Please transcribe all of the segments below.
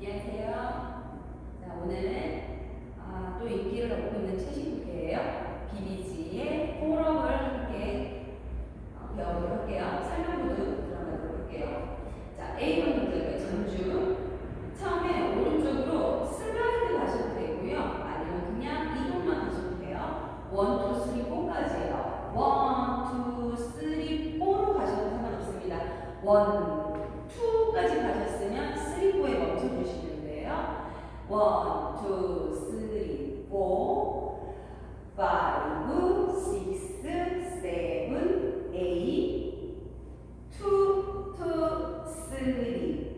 안녕하세요. 자, 오늘은 아, 또 인기를 얻고 있는 채식부캐예요. 비비지의 폴업을 함께 어, 배워보도록 할게요. 설명부도 들어가도록 할게요. 자, A번 문제가 전주. 처음에 오른쪽으로 슬라이드 가셔도 되고요. 아니면 그냥 이동만 하셔도 돼요. 1, 2, 3, 4까지예요. 1, 2, 3, 4로 가셔도 상관없습니다. 1, 2까지 가셨으면 3, 4에 멈춰주시면 돼요. 1, 2, 3, 4, 5, 6, 7, 8, 2, 2, 3, 4,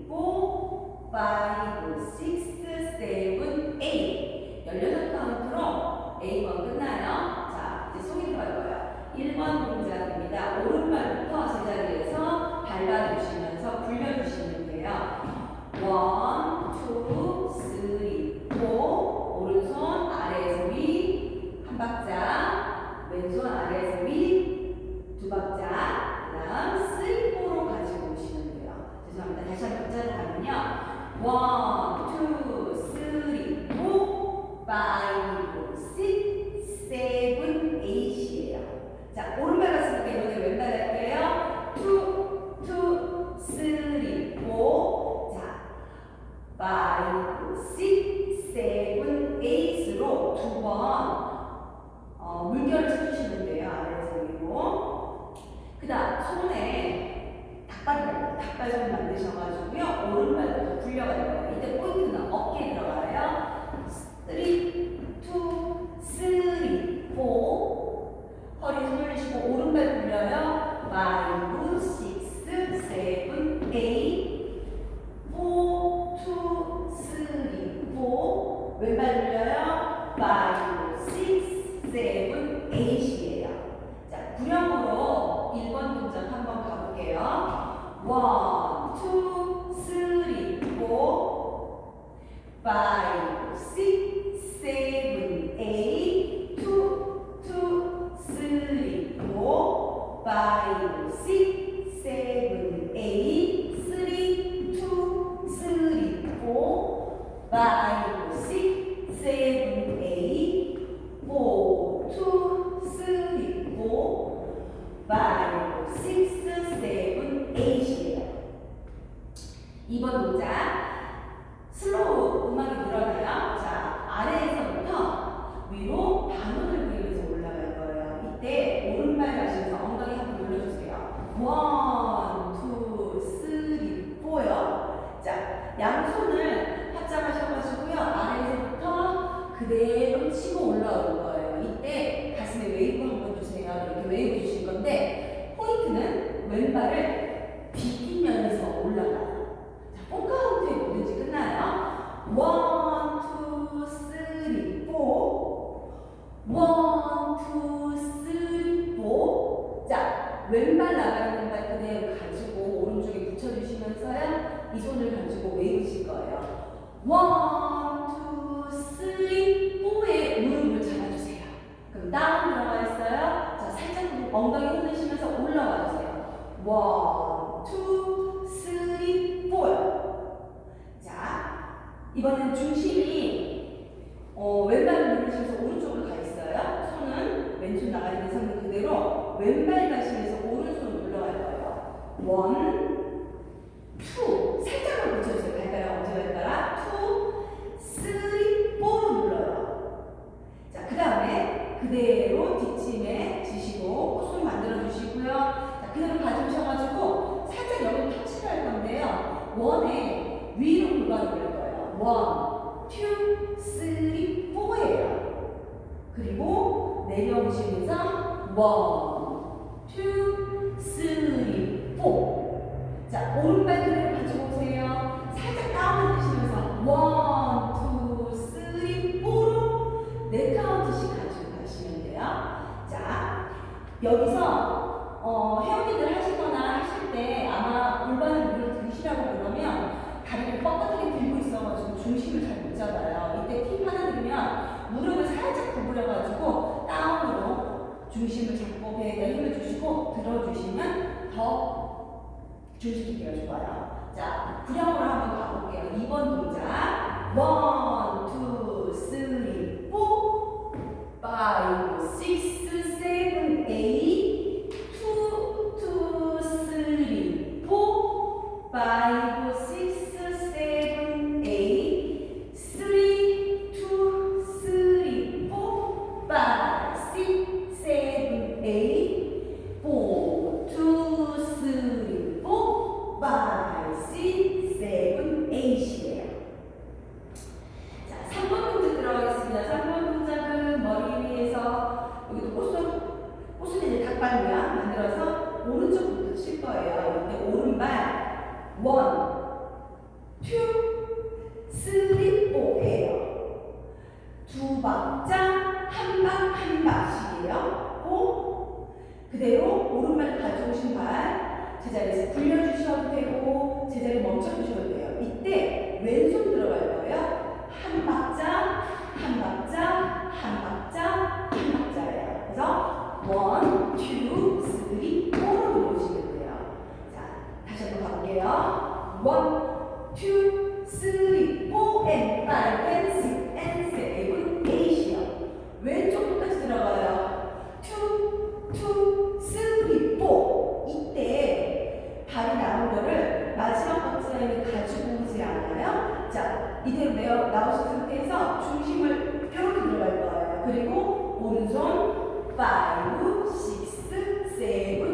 5, 6, 7, 8 16카운트로 A번 끝나요. 자, 이제 속이 들어갈 거예요. 1번 동작입니다. 오른발부터 제자리에서 밟아주시면서 굴려주시면 돼요. 1, 2, 3, 4 오른손 아래에서 위 한 박자 왼손 아래에서 위 두 박자 그 다음 3, 4로 가지고 오시면 돼요. 죄송합니다. 다시 한번 박자로 가면요. 1, 2, 3, 4, 5, 6, 7, 8이에요. 자, 오른발 갔으니까 이번에 왼발 할게요. 2, 2, 3, 4. 자, 5, 6, 7, 8으로 두 번 어, 물결을 쳐주시면 돼요. 아래에서 위로. 그 다음, 손에 닭발, 닭발손 만드셔가지고요. 오른발부터 굴려갈 거예요. 이때 포인트는 어깨에 들어가요. 5, 6, 7, 8이에요. 2번 동작. 슬로우 음악이 늘어나요. 자, 아래에서부터 위로 반원을 그리면서 올라갈 거예요. 이때 오른발 가시면서 엉덩이 한번 눌러주세요. 원, 투, 쓰리, 포요. 자, 양손을 합장하셔가지고요. 아래에서부터 그대로 치고 올라올 거예요. 이때 가슴에 웨이브 한번 주세요. 이렇게 웨이브 주실 건데, 포인트는 왼발을 비비면서 올라가요. 자, 뽕카운트에 뭐든지 끝나요. 원, 투, 쓰리, 포. 원, 투, 쓰리, 포. 자, 왼발 나가는 왼발 그대로 가지고 오른쪽에 붙여주시면서요. 이 손을 가지고 웨이브 칠 거예요. 원, 투, 쓰리, 포에 무릎을 잡아주세요. 그럼 다운 들어가 있어요. 자, 살짝 엉덩이 흔드시면서 올라와 주세요. 원, 투, 쓰리, 포요. 자, 이번엔 중심이 어, 왼발을 누르시면서 오른쪽으로 가 있어요. 손은 왼손 나가 있는 상태 그대로 왼발 가시면서 오른손을 올라갈 거예요. 원, 투, 살짝만 붙여주세요. 발가락 언제 발가락? 투, 쓰리, 포로 눌러요. 자, 그 다음에 그대로 뒷짐에 지시고 손 만들어 주시고요. 자, 그대로 가져오셔가지고 살짝 여기 터치를 할 건데요. 원에 위로 골반 올릴 거예요. 원, 투, 쓰리, 포예요. 그리고 내려오시면서 원, 투, 쓰리, 포. 자, 오른발 그대로 가지고 오세요. 살짝 다운해 주시면서 원, 투, 쓰리, 포로 네 카운트씩 가지고 가시면 돼요. 자, 여기서 어, 회원님들 하시거나 하실 때 아마 골반을 위로 드시라고 그러면 다리를 뻣뻣하게 들고 있어가지고 중심을 잘 못 잡아요. 이때 팁 하나 드리면 무릎을 살짝 구부려가지고 다운으로 중심을 잡고 배에다 힘을 주시고 들어주시면 더 중심이 되어줄 거예요. 자, 구령으로 한번 가볼게요. 2번 동작. 원. 두 박자 한 박 한 박씩이에요. 오. 그대로 오른발 가져오신 발 제자리에서 굴려주셔도 되고 제자리 멈춰주셔도 돼요. 이때 왼손 들어갈 거예요. 한 박자 한 박자 한 박자 한 박자예요. 그래서 원, 투, 쓰리, 포로 오시면 돼요. 자, 다시 한번 가볼게요. 원, 투, 쓰리, 포, 앤, 파이, 앤, 식, 앤, 세. 오른손 5, 6, 7,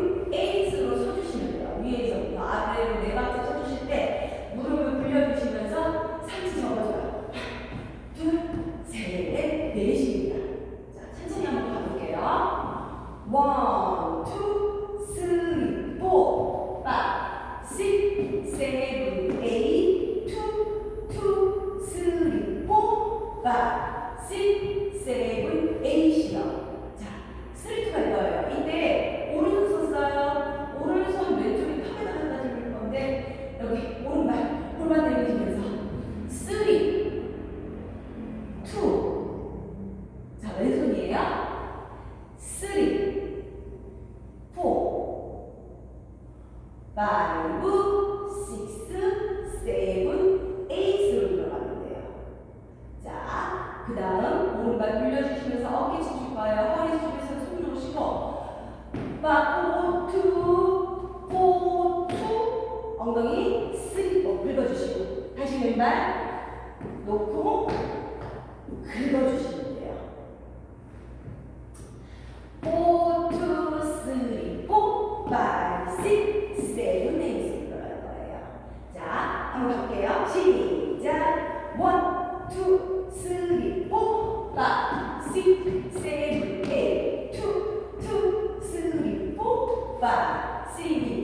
5, 6, 7, 8로 들어가면 돼요. 자, 그 다음 오른발 돌려주시면서 어깨 지킬 거예요. 허리 지키면서 숨 놓으시고 5, 2, 4, 2 엉덩이 3, 4 어, 긁어주시고 다시 왼발 놓고 Sim.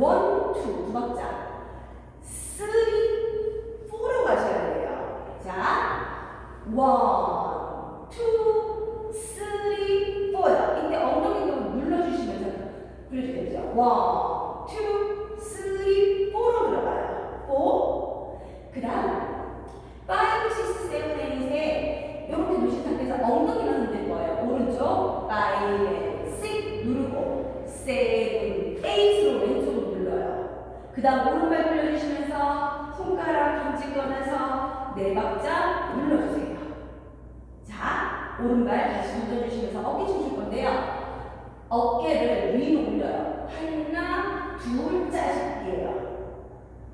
원, 투, 두 박자. 쓰리, 포로 가셔야 돼요. 자, 원, 투, 쓰리, 포. 이때 엉덩이 좀 눌러주시면서 불러주겠죠. 원, 투, 쓰리, 포로 들어가요. 포. 그 다음, 파이브, 식스, 세븐, 에잇에 이렇게 놓으신 상태에서 엉덩이만 흔들 거예요. 오른쪽, 파이브, 식 누르고, 세 그 다음 오른발 돌려주시면서 손가락 김치 꺼내서 네 박자 눌러주세요. 자, 오른발 다시 돌려주시면서 어깨춤 출 건데요. 어깨를 위로 올려요. 하나, 둘, 짜줄게요.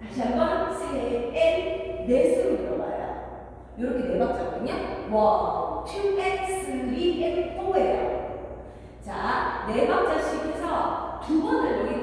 다시 한번 세, 앤, 넷으로 들어가요. 이렇게 네 박자거든요. 원, 투, 앤, 쓰리, 앤, 포예요. 자, 네 박자씩 해서 두 번을 여기